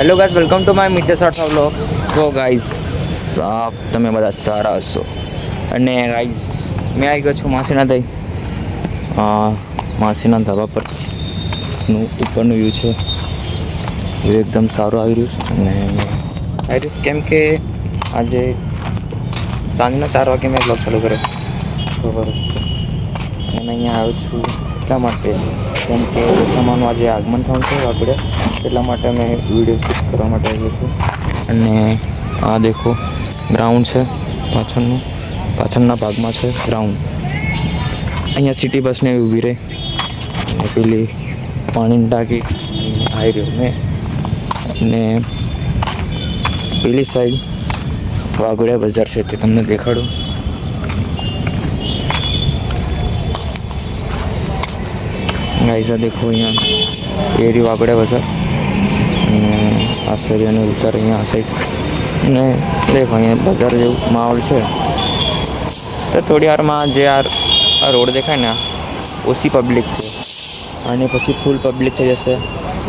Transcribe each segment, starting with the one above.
Hello guys welcome to my મિત્ર short vlog તો guys આપ તમે બધા સારા હશો. અને ગાઈઝ મેં આવી ગયો છું માસીના દઈ માસીના ધાબા પરનું ઉપરનું વ્યૂ છે. વ્યૂ એકદમ સારું આવી રહ્યું છે. અને આવી રહ્યું કેમ કે આજે સાંજના ચાર વાગે મેં બ્લોગ ચાલુ કર્યો. બરોબર. અને અહીંયા આવ્યો છું. એટલા માટે, કેમ કે સમાનું આજે આગમન થવાનું છે આપણે એટલા માટે અમે વીડિયો શૂટ કરવા માટે આવ્યો છું અને આ દેખો ગ્રાઉન્ડ છે, પાછળનું, પાછળના ભાગમાં છે ગ્રાઉન્ડ અહીંયા સિટી બસને ઊભી રહે. અને પેલી પાણીની ટાંકી આવી રહ્યો મેં અને પેલી સાઈડ વાઘોડિયા બજાર છે તે તમને દેખાડું. ગાઈઝા દેખો અહીંયા એરી આપણે બજાર અને આ સરિયાનો અને ઉત્તર અહીંયા સાઈડ અને દેખો અહીંયા બજાર જેવું માહોલ છે. તો થોડી વારમાં જે આ રોડ દેખાય ને ઓછી પબ્લિક છે. અને પછી ફૂલ પબ્લિક થઈ જશે.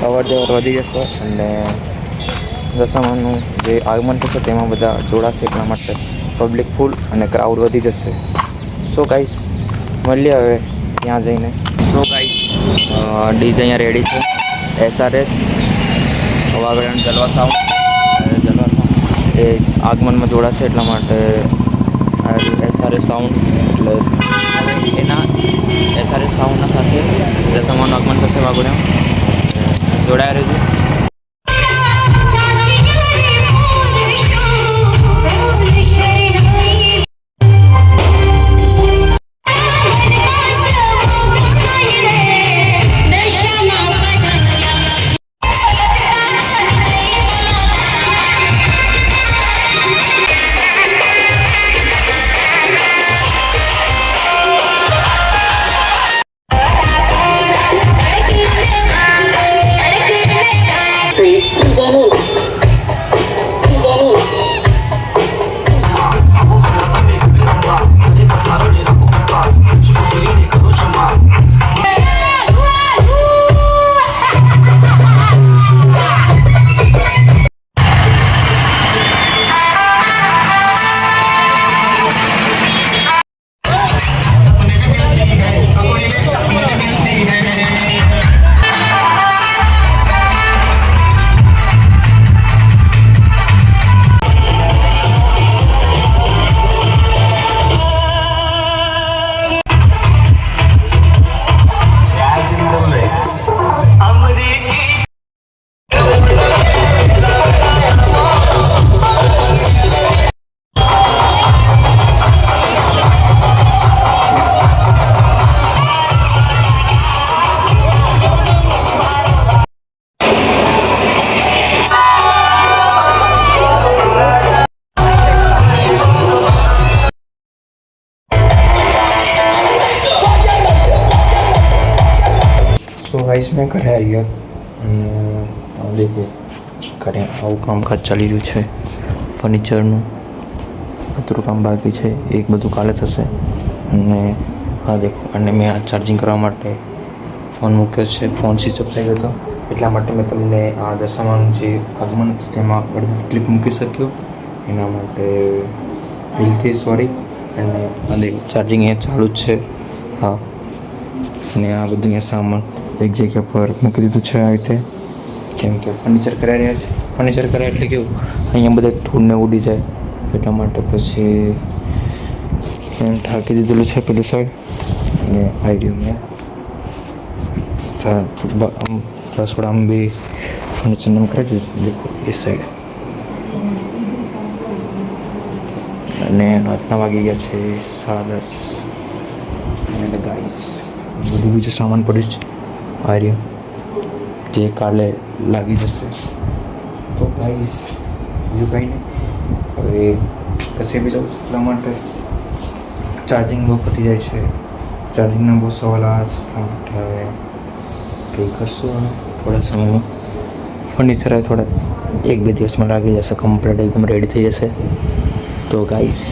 અવર જવર વધી જશે. અને દશામાનું જે આગમન થશે તેમાં બધા જોડાશે એટલા માટે પબ્લિક ફૂલ અને ક્રાઉડ વધી જશે. સો ગાઈસ મળીએ હવે. ત્યાં જઈને. સો ગાઈ ડીજે અહીંયા રેડી છે. એસઆરએસ વાગડાનું જલવા સાઉન્ડ જલવા સાઉન્ડ એ આગમનમાં જોડાશે એટલા માટે એસઆરએસ સાઉન્ડ એટલે એના એસઆરએસ સાઉન્ડના સાથે દશામાનું આગમન થશે વાગોડિયા જોડાયા રહેજો. ઘરે આવી ગયો અને આ દેખો. ઘરે આવું કામકાજ ચાલી રહ્યું છે. ફર્નિચરનું અધૂરું કામ બાકી છે. એક બધું કાલે થશે. અને હા દેખો. અને મેં આ ચાર્જિંગ કરવા માટે ફોન મૂક્યો છે. ફોન સ્વિચ ઓફ થઈ ગયો હતો. એટલા માટે મેં તમને આ દશામાનું જે આગમન હતું તેમાં અડધી ક્લિપ મૂકી શક્યો. એના માટે દિલથી સોરી અને ચાર્જિંગ અહીંયા ચાલુ જ છે. હા. અને આ બધું અહીંયા સામાન. એક જગ્યા પર મૂકી દીધું છે આ રીતે. કેમ કે ફર્નિચર કરાવી રહ્યા છે. ફર્નિચર કરાય એટલે કેવું, અહીંયા બધા ધૂળને ઉડી જાય. એટલા માટે પછી એમ ઠાકી દીધેલું છે પેલી સાઈડ અને મેં. તા- રસોડા આમ રસોડામાં બી ફર્નિચર નામ કરી દીધું દેખો એ સાઈડ અને રાતના વાગી ગયા છે સાડા દસ અને ગાઈસ બધું બીજું સામાન પડ્યું છે. આ જે કાલે લાગી જશે. તો ગાઈઝ બીજું કંઈ નહીં. હવે કશે બી જવું છું એટલા માટે ચાર્જિંગ બહુ પતી જાય છે. ચાર્જિંગના બહુ સવાલ આવે છે એટલા માટે હવે કંઈ કરશું થોડા સમયમાં. ફર્નિચર હવે થોડા એક બે દિવસમાં લાગી જશે કમ્પ્લીટ એકદમ રેડી થઈ જશે. તો ગાઈઝ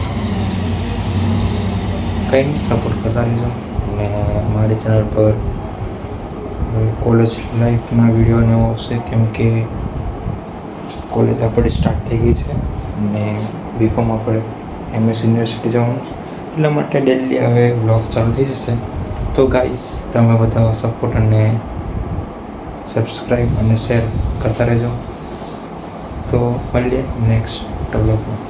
કંઈ સપોર્ટ કરતા રહેજો. અને અમારી ચેનલ પર કોલેજ લાઈફના વીડિયો ને એવો આવશે કેમ કે કોલેજ આપણી સ્ટાર્ટ થઈ ગઈ છે અને બીકોમ આપણે એમએસ યુનિવર્સિટી જવાનું. એટલા માટે ડેલી હવે બ્લોગ ચાલુ થઈ જશે. તો ગાઈઝ તમે બધા સપોર્ટ અને સબસ્ક્રાઈબ અને શેર કરતા રહેજો. તો મળીએ નેક્સ્ટ બ્લોગમાં